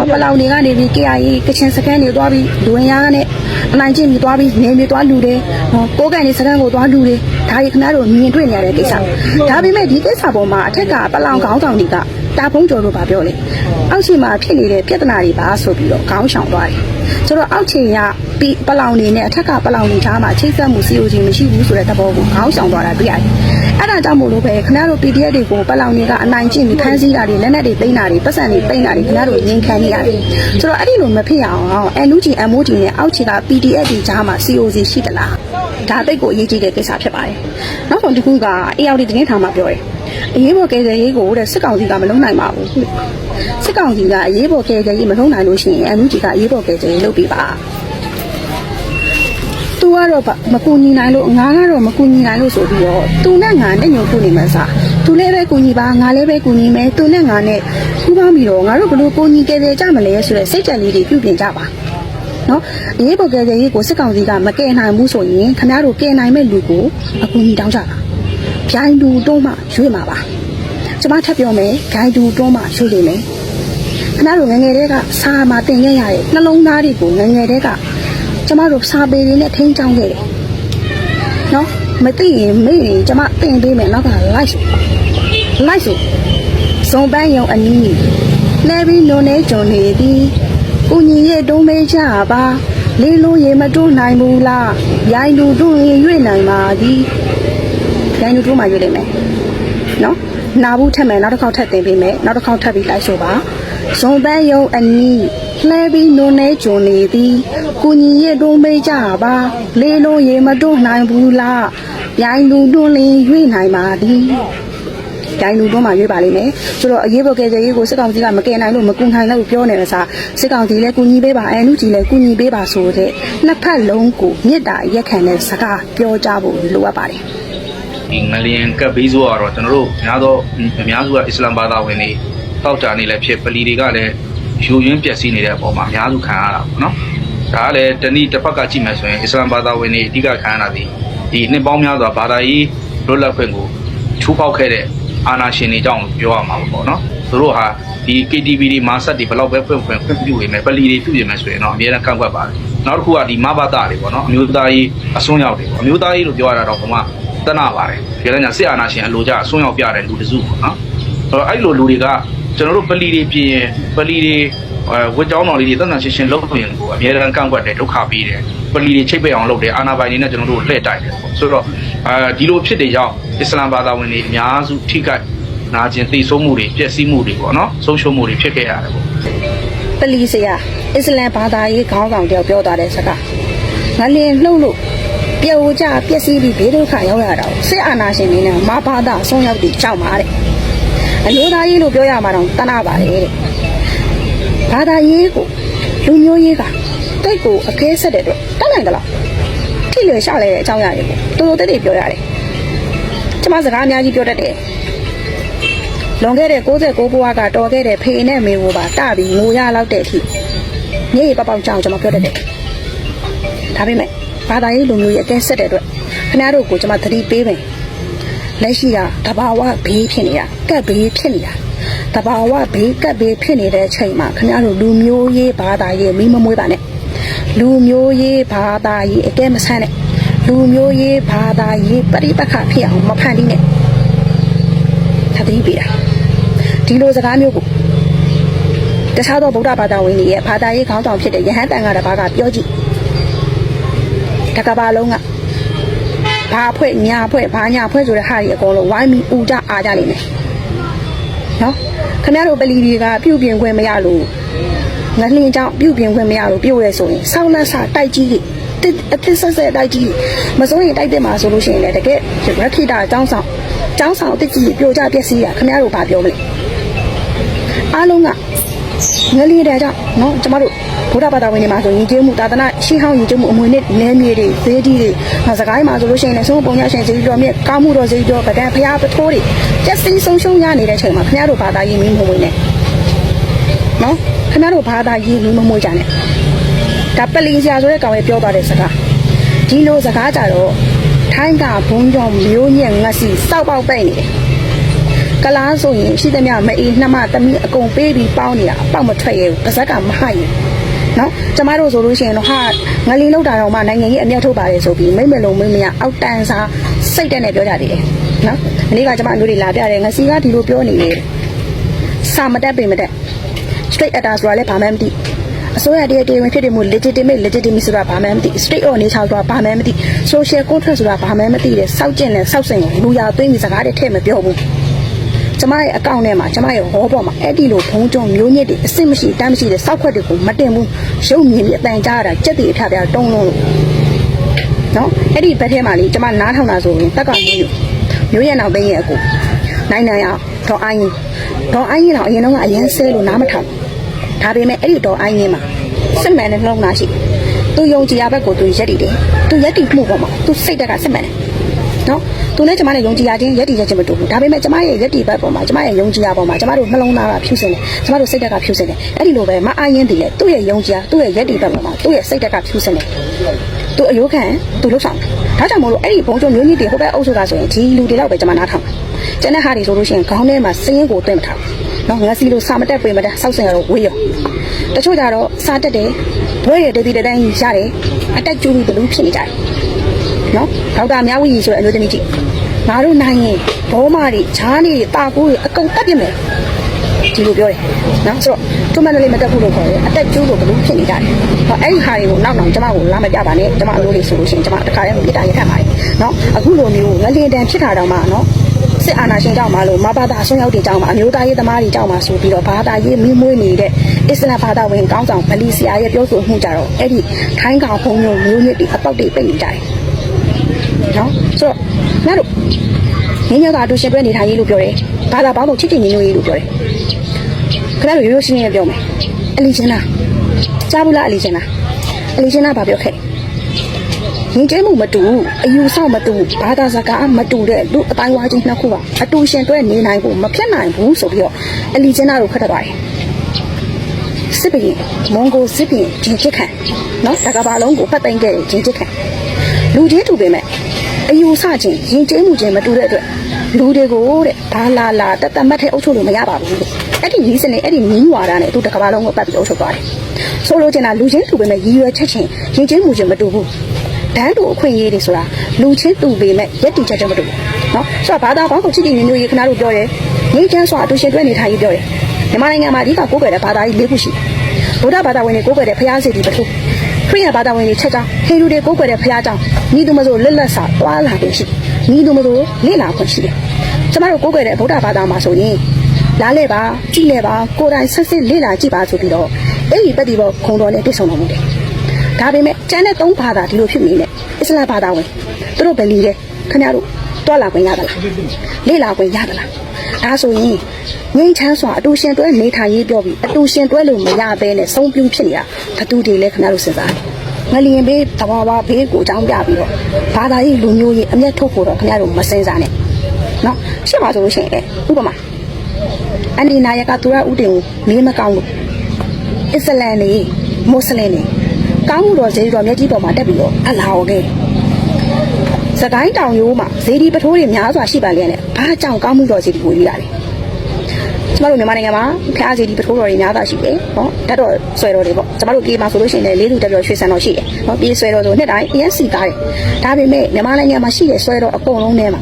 နော်ပလောင်တွေကနေပြီး KIA ကချင်စကန်တွေသွားပြီးလူဝင်ရနဲ့အနိုင်ကျင့်ပြီးသွားပြီးနေမြေသွားလူတယ်နော်ကိုးကန်တွေစကန်ကိုသွားလူတယ်ဒါကြီးခင်ဗျားတို့မြင်တွေ့နေရတဲ့ကိစ္စဒါပေမဲ့ဒီကိစ္စပေါ်မှာအထက်ကပလောင်ခေါင်းဆောင်တွေကတာဖုံးကျော်တို့ပါပြောလေအောက်ခြေမှာဖြစ်နေတဲ့ပြဿနာတွေပါဆိုပြီးတော့ခေါင်းဆောင်သွားတယ် ဆိုတော့အောက်ခြေကပြီးပလောင်နေနဲ့အထက်ကပလောင်နေသားမှာချိတ်ဆက်မှု COG မရှိဘူးဆိုတဲ့သဘောကိုခေါင်းဆောင်သွားတာတွေ့ရတယ်အဲ့ဒါကြောင့်မို့လို့ပဲခင်ဗျားတို့ PDF တွေကိုပလောင်တွေကအနိုင်ကျင့်ပြီးဖမ်းဆီးတာတွေလက်နက်တွေသိမ်းတာတွေပတ်စံတွေသိမ်းတာတွေခင်ဗျားတို့ငြိမ်ခံနေရတယ်ဆိုတော့အဲ့ဒီလိုမဖြစ်အောင် NUG MOD နဲ့အောက်ခြေက PDF တွေကြားမှာ COG ရှိသလား ဒါတိတ်ကိုအရေးကြီးတဲ့ကိစ္စဖြစ်ပါတယ်နောက်ဆုံးတစ်ခုက ARD တင်းထောင်မှာပြောတယ်အရေးပေါ်ကယ်ဆယ်ရေးကိုတဲ့စစ်ကောင်စီကမလုံးနိုင်ပါဘူးစစ်ကောင်စီကအရေးပေါ်ကယ်ဆယ်ရေးမလုံးနိုင်လို့ရှိရင် NUG ကအရေးပေါ်ကယ်ဆယ်ရေးလုပ်ပေးပါသူကတော့မကူညီနိုင်လို့ငါကတော့မကူညီနိုင်လို့ဆိုပြီးတော့သူနဲ့ငါနဲ့ညှို့ခုနေမှစားသူလည်းပဲကူညီပါငါလည်းပဲကူညီမယ်သူနဲ့ငါနဲ့ပူးပေါင်းပြီးတော့ငါတို့ဘလို့ကူညီကြတယ်ကြမလဲဆိုတဲ့စိတ်ကြံလေးတွေပြုပြင်ကြပါ နော်အရေးပေါ်ကယ်ဆယ်ရေးကိုစစ်ကောင်စီကမကယ်နိုင်ဘူးဆိုရင်ခင်ဗျားတို့ကယ်နိုင်မဲ့လူကိုအကူအညီတောင်းကြပါဗျိုင်းလူတုံးမှရွေ့မှာပါကျွန်မထပ်ပြောမယ်ဂိုင်းလူတုံးမှရွေ့လိမ့်မယ်ခင်ဗျားတို့ငယ်ငယ်တည်းကစာမှာတင်ခဲ့ရတဲ့နှလုံးသားတွေကိုငယ်ငယ်တည်းကကျမတို့စာပေတွေနဲ့ထိန်းချောင်းခဲ့တယ်နော်မသိရင်မေ့ရင်ကျမတင်ပေးမယ်နောက်ကလိုက်ဆိုလိုက်ဆိုဇုံပန်းယုံအနီးလဲပြီးနုံနေကြုံနေသည် ကိုညီရဲ့တုံးမေးကြပါလေးလို့ရေမတွန်းနိုင်ဘူးလားရိုင်းလူတွန်းရင်ရွေ့နိုင်ပါသည်ရိုင်းလူတွန်းမှရွေ့လိမ့်မယ်နော်နာဘူးထက်မယ်နောက်တစ်ခေါက်ထပ်တင်ပေးမယ်နောက်တစ်ခေါက်ထပ်ပြီးလိုက်ဆိုပါဇုံပန်းယုံအနီးလှဲပြီးနုံနေကြုံနေသည်ကိုညီရဲ့တုံးမေးကြပါလေးလို့ရေမတွန်းနိုင်ဘူးလားရိုင်းလူတွန်းရင်ရွေ့နိုင်ပါသည် ဒိုင်လူတော့မှရွေးပါလိမ့်မယ်ဆိုတော့အရေးပေါ်ကယ်ဆယ်ရေးကိုစစ်ကောင်စီကမကယ်နိုင်လို့မကူနိုင်လို့ပြောနေတဲ့စားစစ်ကောင်စီလည်းကူညီပေးပါအဲနုကြီးလည်းကူညီပေးပါဆိုတဲ့နှစ်ဖက်လုံးကိုမြစ်တာရက်ခံတဲ့စကားပြောကြဖို့လိုအပ်ပါတယ်ဒီငလျင်ကပ်ဘေးဆိုတော့ကျွန်တော်တို့များသောအများစုကအစ္စလာမ်ဘာသာဝင်တွေတောက်တာနေလည်းဖြစ်ပလီတွေကလည်းယူရင်းပျက်စီးနေတဲ့အပေါ်မှာအများစုခံရတာပေါ့နော်ဒါကလည်းတနည်းတစ်ဖက်ကကြည့်မယ်ဆိုရင်အစ္စလာမ်ဘာသာဝင်တွေအဓိကခံရတာဒီဒီနှစ်ပေါင်းများစွာဘာသာရေးလွတ်လပ်ခွင့်ကိုချိုးဖောက်ခဲ့တဲ့ အာဏာရှင်တွေကြောင့်ပြောရမှာပေါ့နော်သူတို့ဟာဒီ KTV တွေမာဆက်တွေဘယ်လောက်ပဲဖွင့်ဖွင့်ခွင့်ပြုဝေမယ်ပလီတွေပြုပြင်မယ်ဆိုရင်တော့အများနဲ့ကန့်ကွက်ပါတယ်နောက်တစ်ခုကဒီမဘာသာတွေပေါ့နော်အမျိုးသားရေးအစွန်းရောက်တွေပေါ့အမျိုးသားရေးလို့ပြောရတာတော့ဘုမတနာပါတယ်ဒီလည်းညာစစ်အာဏာရှင်အလိုကြအစွန်းရောက်ပြတဲ့လူတစုပေါ့နော်အဲ့တော့အဲ့လိုလူတွေကကျွန်တော်တို့ပလီတွေပြင်ရင်ပလီတွေ အဲဝတ်ကြောင်းတော်လေးတွေတန်တန်ရှင်းရှင်းလုပ်ရင်ကိုအများရန်ကန့်ကွက်တယ်ဒုက္ခပေးတယ်ပလီတွေချိတ်ပိတ်အောင်လုပ်တယ်အာနာပိုင်တွေနဲ့ကျွန်တော်တို့လှည့်တိုက်တယ်ပေါ့ဆိုတော့အဲဒီလိုဖြစ်တဲ့ကြောင့်အစ္စလာမ်ဘာသာဝင်တွေအများစုထိခိုက်နာကျင်သိဆုံးမှုတွေပျက်စီးမှုတွေပေါ့နော်ဆုံးရှုံးမှုတွေဖြစ်ခဲ့ရတယ်ပေါ့ပလီစရာအစ္စလမ်ဘာသာရေးခေါင်းဆောင်တယောက်ပြောသွားတဲ့စကားငလင်လှုပ်လို့ပျော်ကြပျက်စီးပြီးဘေးဒုက္ခရောက်ရတာကိုစစ်အာဏာရှင်တွေနဲ့မဘာသာအဆုံးရောက်ပြီးကြောက်ပါတဲ့အမျိုးသားရေးလို့ပြောရမှာတော့တနာပါတယ်တဲ့ ဘာသာရေးကိုလူမျိုးရေးကတိတ်ကိုအကဲဆက်တဲ့အတွက်တတ်နိုင်ကြလားထိလွယ်ရှလဲတဲ့အကြောင်းအရာတွေကိုတော်တော်တိတ်တိတ်ပြောရတယ်ကျမစကားအများကြီးပြောတတ်တယ်လွန်ခဲ့တဲ့69ဘဝကတော်ခဲ့တဲ့ဖေနဲ့မေကိုပါတပြီးငိုရလောက်တဲ့အထိမြေကြီးပပောက်ကြောင်ကျွန်မပြောတတ်တယ်။ဒါပေမဲ့ဘာသာရေးလူမျိုးရဲ့အကဲဆက်တဲ့အတွက်ခင်ဗျားတို့ကိုကျွန်မသတိပေးမယ်။လက်ရှိကတဘာဝဘေးဖြစ်နေတာကပ်ဘေးဖြစ်နေတာ တဘာဝဘေးကပ်ဘေးဖြစ်နေတဲ့အချိန်မှာခင်ဗျားတို့လူမျိုးရေးဘာသာရေးမိမမွေးပါနဲ့လူမျိုးရေးဘာသာရေးအကဲမဆန်းနဲ့လူမျိုးရေးဘာသာရေးပရိပက္ခဖြစ်အောင်မဖန်တီးနဲ့သတိပေးတာဒီလိုစကားမျိုးကိုတခြားသောဗုဒ္ဓဘာသာဝင်တွေရဲ့ဘာသာရေးခေါင်းဆောင်ဖြစ်တဲ့ယဟန်တန်ကတပါးကပြောကြည့်တကဘာလုံးကဘာဖွဲ့ညာဖွဲ့ဘာညာဖွဲ့ဆိုတဲ့ဟာတွေအကုန်လုံးဝိုင်းပြီးဦးကြအားကြလိမ့်မယ် နော်ခင်ဗျားတို့ပလီတွေကပြုတ်ပြင်ခွင့်မရလို့ငလင်းကြောင့်ပြုတ်ပြင်ခွင့်မရလို့ပြုတ်ရဲဆိုရင်ဆောင်းလက်စတိုက်ကြီးကြီးအသစ်ဆက်ဆက်တိုက်ကြီးမစိုးရင်တိုက်တဲ့မှာဆိုလို့ရှိရင်လည်းတကယ်ရခိတာចောင်းဆောင်ចောင်းဆောင်အစ်ကြီးပြိုကျပျက်စီးတာခင်ဗျားတို့ဘာပြောမလဲအားလုံးကငလီတဲကြောင့်နော်ကျမတို့ ဗုဒ္ဓဘာသာဝင်တွေမှာဆိုရင်ကျေးမှုတာသနာရှိဟောင်းရင်ကျေးမှုအမွေနဲ့လဲမြေတွေဈေးတီးတွေစကိုင်းမှာဆိုလို့ရှိရင်လည်းဆုံးပုံရရှင်ဈေးတော်မြက်ကောင်းမှုတော်ဈေးတော်ကဒံဖရားပထိုးတွေကျက်စီးဆုံးရှုံးရနေတဲ့အချိန်မှာခင်ဗျားတို့ဘာသာရေးမင်းမဝင်နဲ့နော်ခင်ဗျားတို့ဘာသာရေးမင်းမမွေးကြနဲ့ဒါပလီဆရာဆိုတဲ့ကောင်ရဲ့ပြောသွားတဲ့စကားဒီလိုစကားကြတော့ထိုင်းကဘုံကြောင့်မျိုးညက်ငတ်စီစောက်ပေါက်ပဲ့နေတယ်ကလားဆိုရင်ရှိသမျှမအေးနှမသမီးအကုန်ပေးပြီးပေါင်းနေတာအပေါက်မထွက်ရဘူးပါဇက်ကမဟိုက်ဘူး နော်ကျမတို့ဆိုလို့ရှိရင်တော့ဟာငလင်းလောက်တာတော့မှနိုင်ငံကြီးအမျက်ထုတ်ပါတယ်ဆိုပြီးမိမ့်မလုံးမိမ့်မရအောက်တန်းစားစိတ်တက်နေပြောကြသေးတယ်နော်ဒီနေ့ကကျမတို့တွေလာပြတယ်ငစီကဒီလိုပြောနေလေစာမတက်ပင်မတက် straight actor ဆိုတာလည်းဘာမှမသိအစိုးရတည်းတည်းဝင်ဖြစ်တယ်မို့ legitimate legitimate ဆိုတာဘာမှမသိ straight on နေချောက်ဆိုတာဘာမှမသိ social contract ဆိုတာဘာမှမသိတယ်စောက်ကျင်နဲ့စောက်စင်ကိုလူရသွင်းပြီးစကားတွေထည့်မပြောဘူး ကျမရဲ့အကောင့်ထဲမှာကျမရဲ့ဟောပေါ်မှာအဲ့ဒီလိုဘုံကြုံမျိုးညစ်တွေအစ်စ်မရှိတမ်းမရှိတဲ့စောက်ခွက်တွေကိုမတင်ဘူးရုပ်မြင်ပြီးအတန်ကြားရတာကြက်တီအထပြတုံးလုံးလို့နော်အဲ့ဒီဘက်ထဲမှာလေကျမနားထောင်တာဆိုရင်တက်ကမျိုးမျိုးရနောက်သိရဲ့အကူနိုင်နိုင်အောင်တော့အိုင်းတော့အိုင်းရင်တော့အရင်တော့ကအရင်ဆဲလို့နားမထောင်ဒါပေမဲ့အဲ့ဒီတော့အိုင်းရင်မှာစစ်မှန်တဲ့နှလုံးသားရှိသူယုံကြည်ရဘက်ကိုသူရက်တည်တယ်သူရက်တည်မှုပေါ်မှာသူစိတ်တက်ကစစ်မှန်တယ်နော် သူနဲ့ကျမနဲ့ယုံကြည်ရခြင်းရက်တည်ရခြင်းမတူဘူးဒါပေမဲ့ကျမရဲ့ရက်တည်ဘက်ပေါ်မှာကျမရဲ့ယုံကြည်ရပေါ်မှာကျမတို့နှလုံးသားကဖြူစင်တယ်ကျမတို့စိတ်တက်ကဖြူစင်တယ်အဲ့ဒီလိုပဲမအားရင်တည်လေသူ့ရဲ့ယုံကြည်ရသူ့ရဲ့ရက်တည်ဘက်ပေါ်မှာသူ့ရဲ့စိတ်တက်ကဖြူစင်တယ်သူအယိုးခံသူလှုပ်ဆောင်ဒါကြောင့်မို့လို့အဲ့ဒီဘုံကျုံမျိုးကြီးတွေဟိုဘက်အုပ်စုကဆိုရင်ဒီလူတွေတော့ပဲကျမနားထောင်ကျန်တဲ့ဟာတွေဆိုလို့ရှိရင်ခေါင်းထဲမှာစင်းရင်ကိုတွင်းမထားနော်ငါစီလို့စာမတက်ပြင်မတက်စောက်စင်ရတော့ဝေးရောတချို့ကြတော့စာတက်တယ်ဘွဲရတတိတတိုင်းရတယ်အတက်ကျူးပြီးဘလူးဖြစ်နေကြတယ် နော်ဒေါက်တာမြဝီဆိုတဲ့အမျိုးသမီးကြီးငါတို့နိုင်ရင်ဘောမတွေဈာနေတာကိုအကုန်တက်ပြမယ်ဒီလိုပြောတယ်နော်ဆိုတော့သူမလည်းမတက်ဘူးလို့ခေါ်တယ်အတက်ကျိုးလို့ဘလို့ဖြစ်နေကြတယ်ဟောအဲ့ဒီဟာတွေကိုနောက်နောက်ကျမကိုလာမပြပါနဲ့ကျမအလိုလေးဆိုလို့ရှိရင်ကျမတခါတည်းကိုပြတာရခတ်ပါတယ်နော်အခုလိုမျိုးငလင်တန်ဖြစ်တာတော့မှနော်စစ်အာဏာရှင်ကြောင့်မလို့မဘာသာအဆုံးရောက်တဲ့ကြောင့်မအမျိုးသားရေးသမားတွေကြောင့်မဆိုပြီးတော့ဘာသာရေးမိမွေးနေတဲ့အစ္စလာမ်ဘာသာဝင်ကောင်းဆောင်ဗလီဆီယာရဲ့ပြောဆိုမှုကြတော့အဲ့ဒီထိုင်းကောင်ဘုံမျိုးမျိုးနစ်တွေအပေါက်တွေပိတ်နေကြတယ် နော်ဆိုတော့ငါတို့ငင်းညကအတူရှင်တွဲနေထိုင်ရေးလို့ပြောတယ်ဘာသာပေါင်းလို့ချစ်ချင်ညီညွတ်ရေးလို့ပြောတယ်ခဏလိုရိုးရိုးရှင်းရှင်းပြောမယ်အလီချင်းလားကြားဘူးလားအလီချင်းလားအလီချင်းလားဘာပြောခဲ့ရင်ကျဲမှုမတူအယူဆောင်မတူဘာသာစကားမတူတဲ့လူအတိုင်းဝါချင်းနှစ်ခုကအတူရှင်တွဲနေနိုင်ကိုမဖြစ်နိုင်ဘူးဆိုပြီးတော့အလီချင်းသားကိုခတ်တတ်ပါတယ်စစ်ပင်မွန်ဂိုစစ်ပင်ဂျင်ချစ်ခံနော်တကဘာလုံးကိုဖတ်သိမ်းခဲ့တဲ့ဂျင်ချစ်ခံလူချင်းတူပေမဲ့ အယူဆခြင်းယဉ်ကျေးမှုခြင်းမတူတဲ့အတွက်လူတွေကိုတဲ့ဒါလာလာတတ်တမတ်ထဲအုပ်ချုပ်လို့မရပါဘူးလို့အဲ့ဒီနီးစနစ်အဲ့ဒီနီးဝါဒနဲ့သူတကဘာလုံးကိုပတ်ပြီးအုပ်ချုပ်သွားတယ်ဆိုလိုချင်တာလူချင်းသူပဲမဲ့ရည်ရွယ်ချက်ချင်းယဉ်ကျေးမှုခြင်းမတူဘူးတန်းတူအခွင့်အရေးတွေဆိုတာလူချင်းတူပေမဲ့ရည်တည်ချက်ချင်းမတူဘူးနော်ဆိုတော့ဘာသာပေါင်းကိုချစ်ချစ်နေမျိုးရေးခဏတို့ပြောတယ်ငြိမ်းချမ်းစွာအတူရှင်တွဲနေထိုင်ရေးပြောတယ်မြန်မာနိုင်ငံမှာအဓိကကိုးကွယ်တဲ့ဘာသာကြီး၄ခုရှိတယ်ဗုဒ္ဓဘာသာဝင်တွေကိုးကွယ်တဲ့ဘုရားစေတီပထု ခရိယာဘာသာဝင်တွေချက်ကြောင်းဟိန္ဒူတွေကိုးကွယ်တဲ့ဖျားကြောင်းညီသူမဆိုလက်လက်စာသွားလာခြင်းရှိတယ်ညီသူမဆိုလေ့လာခွင့်ရှိတယ်ကျမတို့ကိုးကွယ်တဲ့ဗုဒ္ဓဘာသာမှာဆိုရင်လာလဲပါကြည့်လဲပါကိုယ်တိုင်ဆက်စစ်လေ့လာကြည့်ပါဆိုပြီးတော့အဲ့ဒီပฏิဘောခုံတော်နဲ့ပြည့်စုံတော်မူတယ်ဒါပေမဲ့ကျန်တဲ့သုံးဘာသာဒီလိုဖြစ်နေတယ်အစ္စလာမ်ဘာသာဝင်သူတို့ပဲလီတယ်ခင်ဗျားတို့ တွာလာခွင့်ရသလားလေ့လာခွင့်ရသလားဒါဆိုရင်ငိမ့်ချမ်းစွာအတူရှင်တွဲနေထိုင်ရေးပြောပြီးအတူရှင်တွဲလို့မရဘဲနဲ့ဆုံးပြူးဖြစ်နေတာဘသူတွေလဲခင်ဗျားတို့စဉ်းစားငလျင်ဘေးတဘာဝဘေးကိုအကြောင်းပြပြီးတော့ဘာသာရေးလူမျိုးရေးအမျက်ထုတ်ဖို့တော့ခင်ဗျားတို့မစင်စားနဲ့နော်ရှင်းပါဆိုလို့ရှိရင်ဥပမာအန်ဒီနာယကသူရဦးတင်ကိုမေးမကောင်းလို့အစ္စလမ်နေမွတ်စလင်နေကောင်းမှုတော်ဇေဒီတော်မျက်ကြီးပေါ်မှာတက်ပြီးတော့အလာဟောခဲ့ စကိုင်းတောင်ရိုးမှာဇေဒီပထိုးတွေများစွာရှိပါလျက်နဲ့ဘာကြောင့်ကောင်းမှုတော်ဇေဒီကိုယူလာလဲကျမတို့မြန်မာနိုင်ငံမှာဖျားစီဒီပထိုးတော်တွေများစွာရှိတယ်။ဟောတတ်တော်ဆွဲတော်တွေပေါ့။ကျမတို့ပြေးမှာဆိုလို့ရှိရင်လည်းလေးလူတက်ပြောရွှေဆန်တော်ရှိတယ်။ဟောပြေးဆွဲတော်ဆိုနှစ်တိုင်းအရင်စီကားတယ်။ဒါပေမဲ့မြန်မာနိုင်ငံမှာရှိတဲ့ဆွဲတော်အကုန်လုံးထဲမှာ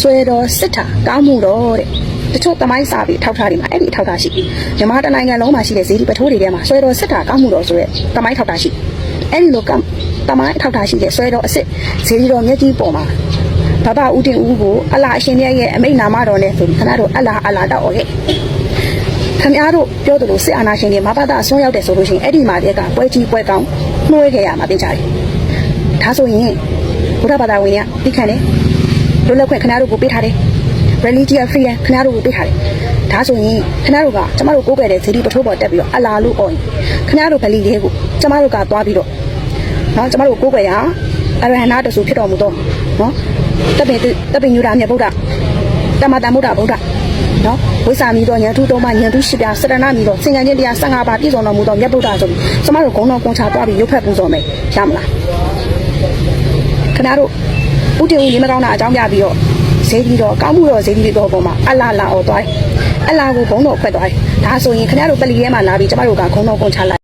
ဆွဲတော်စစ်တာကောင်းမှုတော်တဲ့။တချို့တမိုင်းစာပြီးထောက်ထားတွေမှာအဲ့ဒီထောက်ထားရှိ။မြန်မာတိုင်းနိုင်ငံလုံးမှာရှိတဲ့ဇေဒီပထိုးတွေထဲမှာဆွဲတော်စစ်တာကောင်းမှုတော်ဆိုတဲ့တမိုင်းထောက်ထားရှိ။အဲ့ဒီလိုက တမိုင်းထောက်ထားရှိတဲ့ဆွဲတော်အစ်စ်ဇေဒီတော်မျက်ကြီးပေါ်မှာဘဘဦးတင်ဦးကိုအလားအရှင်မြတ်ရဲ့အမိန့်နာမတော်နဲ့ဆိုပြီးခဏတို့အလားအလားတောက်အောင်ခဲ့ခင်ဗျားတို့ပြောသလိုစစ်အာဏာရှင်တွေမဘာသာအစွန်းရောက်တယ်ဆိုလို့ရှိရင်အဲ့ဒီမှာတည်းကပွဲကြီးပွဲကောင်းနှွှဲခဲ့ရမှာတင်ကြတယ်ဒါဆိုရင်ဘုရားဘာသာဝင်တွေကပြီးခံတယ်လွတ်လပ်ခွင့်ခင်ဗျားတို့ကိုပေးထားတယ် religious freedom ခင်ဗျားတို့ကိုပေးထားတယ်ဒါဆိုရင်ခင်ဗျားတို့ကကျမတို့ကိုးကွယ်တဲ့ဇီတိပထိုးပေါ်တက်ပြီးတော့အလားလို့អော်ရင်ခင်ဗျားတို့ဗလီလေးကိုကျမတို့ကသွားပြီးတော့ နော်ကျမတို့ကိုးကွယ်ရအရဟနာတဆူဖြစ်တော်မူတော့နော်တပင်တပင်ညူတာမြတ်ဗုဒ္ဓတမတန်ဗုဒ္ဓဗုဒ္ဓနော်ဝိစာမီတော့ဉာဏ်ထူးတော့မှဉာဏ်ထူးရှိပြစရဏမီတော့စင်ကြံချင်းတရား15ပါးပြည့်စုံတော်မူတော့မြတ်ဗုဒ္ဓဆိုပြီးကျမတို့ဂုံတော်ကွန်ချသွားပြီးရုပ်ဖက်ပူဇော်မယ်ရမလားခင်ဗျားတို့ဥတည်ဦးရေမကောင်းတာအကြောင်းပြပြီးတော့ဇေဒီတော်ကောင်းမှုတော်ဇေဒီတော်ပေါ်မှာအလာလာအော်သွားတယ်အလာကိုဘုံတော်ဖက်သွားတယ်ဒါဆိုရင်ခင်ဗျားတို့ပလီထဲမှာလာပြီးကျမတို့ကခုံတော်ကုန်ချလိုက်